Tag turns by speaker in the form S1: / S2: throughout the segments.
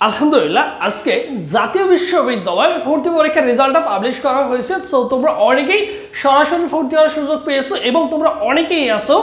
S1: আলহামদুলিল্লাহ, আজকে জাতীয় বিশ্ববিদ্যালয় ভর্তি পরীক্ষার রেজাল্টটা পাবলিশ করা হয়েছে। সো তোমরা অনেকেই সরাসরি ভর্তি হওয়ার সুযোগ পেয়েছ এবং তোমরা অনেকেই আসো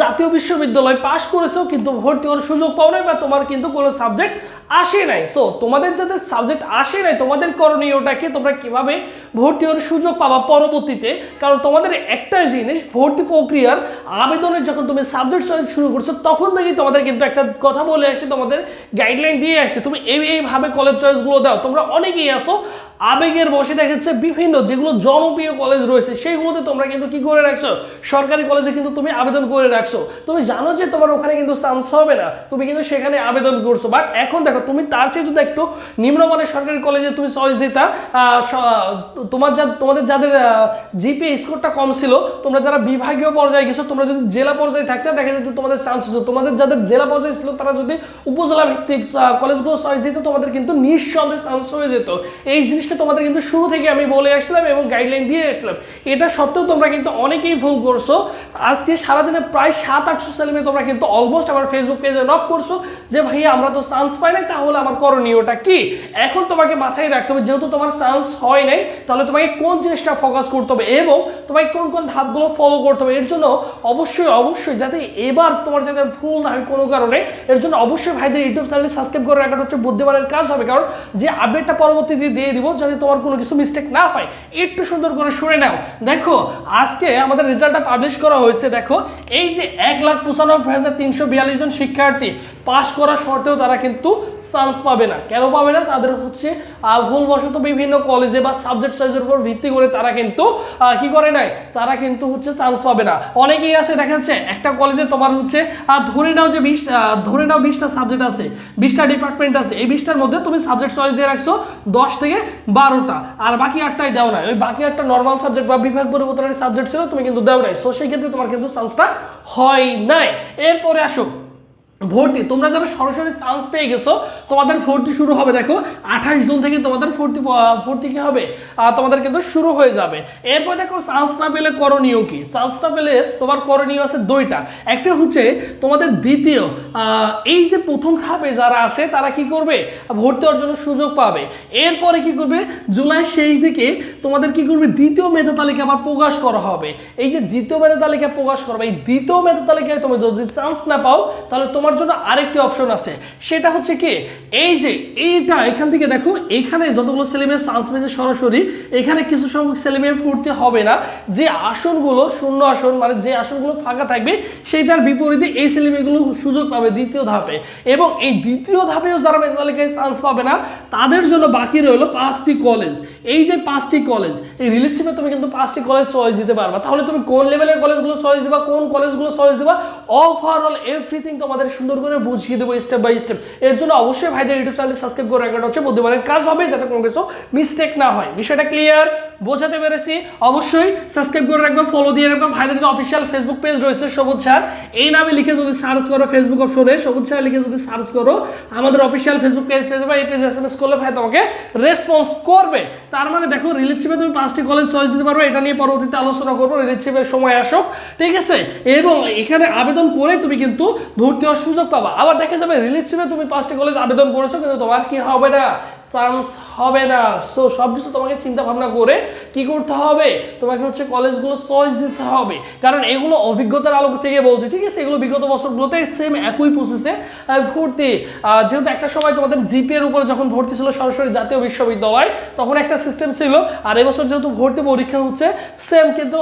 S1: জাতীয় বিশ্ববিদ্যালয় পাশ করেছ কিন্তু ভর্তি হওয়ার সুযোগ পাও নাই বা তোমার কিন্তু কোনো সাবজেক্ট আসে নাই। সো তোমাদের যাতে সাবজেক্ট আসে নাই, তোমাদের করণীয়টাকে তোমরা কীভাবে ভর্তি হওয়ার সুযোগ পাবা পরবর্তীতে? কারণ তোমাদের একটা জিনিস, ভর্তি প্রক্রিয়ার আবেদনের যখন তুমি সাবজেক্ট শুরু করছ, তখন থেকেই তোমাদের কিন্তু একটা কথা বলে আসে, তোমাদের গাইডলাইন দিয়ে আসে। তুমি এই এইভাবে কলেজ চয়েসগুলো দাও। তোমরা অনেকেই আসো আবেগের বসে দেখাচ্ছে বিভিন্ন, যেগুলো জনপ্রিয় কলেজ রয়েছে, সেইগুলোতে তোমরা কিন্তু কি করে রাখছো? সরকারি কলেজে কিন্তু তুমি আবেদন করে রাখছো। তুমি জানো যে তোমার ওখানে কিন্তু চান্স হবে না, তুমি কিন্তু সেখানে আবেদন করছ। বাট এখন দেখো, তুমি তার চেয়ে যদি একটু নিম্নমানের সরকারি কলেজে তুমি চয়েস দিতা তোমার যা, তোমাদের যাদের জিপিএ স্কোরটা কম ছিল, তোমরা যারা বিভাগীয় পর্যায়ে গেছো, তোমরা যদি জেলা পর্যায়ে থাকতে, দেখা যেত তোমাদের চান্স হতো তোমাদের যাদের জেলা পর্যায়ে ছিল, তারা যদি উপজেলা ভিত্তিক কলেজগুলো চয়েস দিত, তোমাদের কিন্তু নিঃসন্দেহে চান্স হয়ে যেত। এই জিনিসটা তোমাদের কিন্তু শুরু থেকে আমি বলে আসলাম এবং গাইডলাইন দিয়ে আসলাম এটা সত্ত্বেও তোমরা কিন্তু অনেকেই ভুল করছ। আজকে সারাদিনে প্রায় সাত, আটশো ছেলেমেয়ে তোমরা কিন্তু অলমোস্ট আমার ফেসবুক পেজে নক করছ যে ভাই আমরা তো চান্স পাই নাই, তাহলে আমার করণীয়টা কি? এখন তোমাকে মাথায় রাখতে হবে, যেহেতু তোমার চান্স হয় নাই, তাহলে তোমাকে কোন জিনিসটা ফোকাস করতে হবে এবং তোমাকে কোন কোন ধাপগুলো ফলো করতে হবে? এর জন্য অবশ্যই অবশ্যই যাতে এবার তোমার যাতে ভুল না হয় কোনো কারণে, এর জন্য অবশ্যই ভাইদের ইউটিউব চ্যানেল সাবস্ক্রাইব করে রাখাটা হচ্ছে বুদ্ধিমানের কাজ হবে। কারণ যে আপডেটটা পরবর্তীতে দিয়ে দিব যাতে তোমার কোনো কিছু মিস্টেক না হয়, একটু সুন্দর করে শুনে নাও। দেখো, আজকে আমাদের রেজাল্টটা পাবলিশ করা হয়েছে, দেখো, এই যে এক লাখ পঁচানব্বই হাজার তিনশো বিয়াল্লিশ জন শিক্ষার্থী পাশ করা সত্ত্বেও তারা কিন্তু চান্স পাবে না। কেন পাবে না? তাদের হচ্ছে ভুলবশত বিভিন্ন কলেজে বা সাবজেক্ট চয়েসের উপর ভিত্তি করে তারা কিন্তু কি করে নাই? তারা কিন্তু হচ্ছে চান্স পাবে না। অনেকেই আছে, দেখা যাচ্ছে, একটা কলেজে তোমার হচ্ছে ধরে নাও যে বিশ ধরে নাও বিশটা সাবজেক্ট আছে, বিশটা ডিপার্টমেন্ট আছে, এই বিশটার মধ্যে তুমি সাবজেক্ট চয়েস দিয়ে রাখছো দশ থেকে বারোটা। আর বাকি আটটাই দেও নাই। ওই বাকি আটটা নর্মাল সাবজেক্ট বা বিভাগ পরিবর্তনের সাবজেক্ট ছিল, তুমি কিন্তু দেও নাই। সো সেই ক্ষেত্রে তোমার কিন্তু চান্সটা হয় নাই। এরপরে আসো। ভর্তি, তোমরা যারা সরাসরি চান্স পেয়ে গেছো, তোমাদের ভর্তি শুরু হবে, দেখো, আঠাশ জুন থেকে তোমাদের ভর্তি ভর্তি কি হবে? তোমাদের কিন্তু শুরু হয়ে যাবে। এরপর দেখো চান্স না পেলে করণীয় কি? চান্স না পেলে তোমার করণীয় আছে দুইটা। একটা হচ্ছে, তোমাদের দ্বিতীয় এই যে প্রথম ধাপে যারা আসে তারা কি করবে? ভর্তি জন্য সুযোগ পাবে। এরপরে কি করবে? জুলাই শেষ দিকে তোমাদের কি করবে? দ্বিতীয় মেধা তালিকা আবার প্রকাশ করা হবে। এই যে দ্বিতীয় মেধা তালিকা প্রকাশ করবে এই দ্বিতীয় মেধা তালিকায় তুমি যদি চান্স না পাও, তাহলে তোমার জন্য আরেকটি অপশন আছে। সেটা হচ্ছে কি, এই যে এইটা এখান থেকে দেখো, এখানে যতগুলো ছেলেমেয়ের চান্স পেয়েছে সরাসরি, এখানে কিছু সংখ্যক ছেলেমেয়ে ভর্তি হবে না। যে আসনগুলো, শূন্য আসন মানে যে আসনগুলো ফাঁকা থাকবে, সেইটার বিপরীতে এই ছেলেমেয়েগুলো সুযোগ পাবে দ্বিতীয় ধাপে। এবং এই দ্বিতীয় ধাপেও যারা মেধা চান্স পাবে না, তাদের জন্য বাকি রইল পাঁচটি কলেজ এই যে পাঁচটি কলেজ এই রিলেশিপে তুমি কিন্তু পাঁচটি কলেজ চয়েস দিতে পারবা। তাহলে তুমি কোন লেভেলের কলেজগুলো চয়েস দিবা, কোন কলেজগুলো চয়েস দিবা? ওভারঅল এভরিথিং তোমাদের সুন্দর করে বুঝিয়ে দেবো স্টেপ বাই স্টেপ এর জন্য অবশ্যই ভাইদের ইউটিউব চ্যানেল সাবস্ক্রাইব করে রাখাটা হচ্ছে বুদ্ধিমানের কাজ হবে, যাতে কোনো কিছু মিস্টেক না হয়। বিষয়টা ক্লিয়ার বোঝাতে পেরেছি? অবশ্যই সাবস্ক্রাইব করে রাখবে ফলো দিয়ে রাখবে ভাইদের যে অফিসিয়াল ফেসবুক পেজ রয়েছে, সবুজ স্যার, এই নামে লিখে যদি সার্চ করো ফেসবুক অপশনে সবুজ স্যার লিখে যদি সার্চ করো, আমাদের অফিসিয়াল ফেসবুক পেজ পেজ বা এই পেজ এস এম এস করলে ভাই তোমাকে রেসপন্স করবে। তার মানে দেখো রিলেশিপে তুমি পাঁচটি কলেজ চয়েস দিতে পারবে। এটা নিয়ে পরবর্তীতে আলোচনা করব। রিলেশিপের সময় আসো ঠিক আছে? এবং এখানে আবেদন করে তুমি কিন্তু ভর্তি হওয়ার সুযোগ পাবা। আবার দেখা যাবে রিলেশিপে তুমি পাঁচটি কলেজ আবেদন করেছ, কিন্তু তোমার কি হবে না? চান্স হবে না। সো সব কিছু তোমাকে চিন্তা ভাবনা করে কি করতে হবে? তোমাকে হচ্ছে কলেজগুলো চয়েস দিতে হবে। কারণ এগুলো অভিজ্ঞতার আলোক থেকে বলছে, ঠিক আছে? এগুলো বিগত বছরগুলোতে সেম একই প্রসেসে ভর্তি। যেহেতু একটা সময় তোমাদের জিপি এর উপরে যখন ভর্তি ছিল সরাসরি জাতীয় বিশ্ববিদ্যালয়, তখন একটা সিস্টেম ছিল। আর এবছর যেহেতু ভর্তি পরীক্ষা হচ্ছে সেম কিন্তু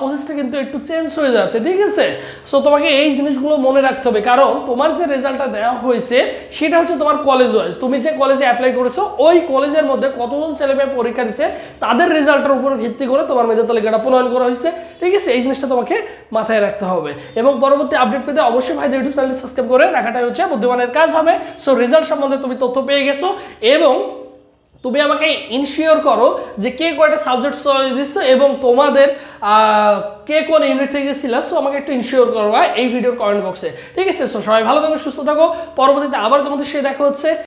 S1: প্রসেসটা কিন্তু একটু চেঞ্জ হয়ে যাচ্ছে, ঠিক আছে? সো তোমাকে এই জিনিসগুলো মনে রাখতে হবে। কারণ তোমার যে রেজাল্টটা দেওয়া হয়েছে, সেটা হচ্ছে তোমার কলেজ ওয়াইজ তুমি যে কলেজে অ্যাপ্লাই করেছ, ওই কলেজের মধ্যে কতজন ছেলে মেয়ে পরীক্ষা দিচ্ছে তাদের রেজাল্টের উপর ভিত্তি করে তোমার মেধা তালিকাটা প্রণয়ন করা হয়েছে। ঠিক আছে? এই জিনিসটা তোমাকে মাথায় রাখতে হবে। এবং পরবর্তী আপডেট পেতে অবশ্যই ভাই ইউটিউব চ্যানেল সাবস্ক্রাইব করে রাখাটাই হচ্ছে বুদ্ধিমানের কাজ হবে। সো রেজাল্ট সম্বন্ধে তুমি তথ্য পেয়ে গেছো এবং তুমি আমাকে ইনশিওর করো যে কে কয়টা সাবজেক্ট দিচ্ছে এবং তোমাদের কে কোন ইউনিট থেকে ছিল সো আমাকে একটু ইনশিওর করো হ্যাঁ, এই ভিডিওর কমেন্ট বক্সে ঠিক আছে সো সবাই ভালো থাকো সুস্থ থাকো পরবর্তীতে আবার তোমাদের সে দেখা হচ্ছে।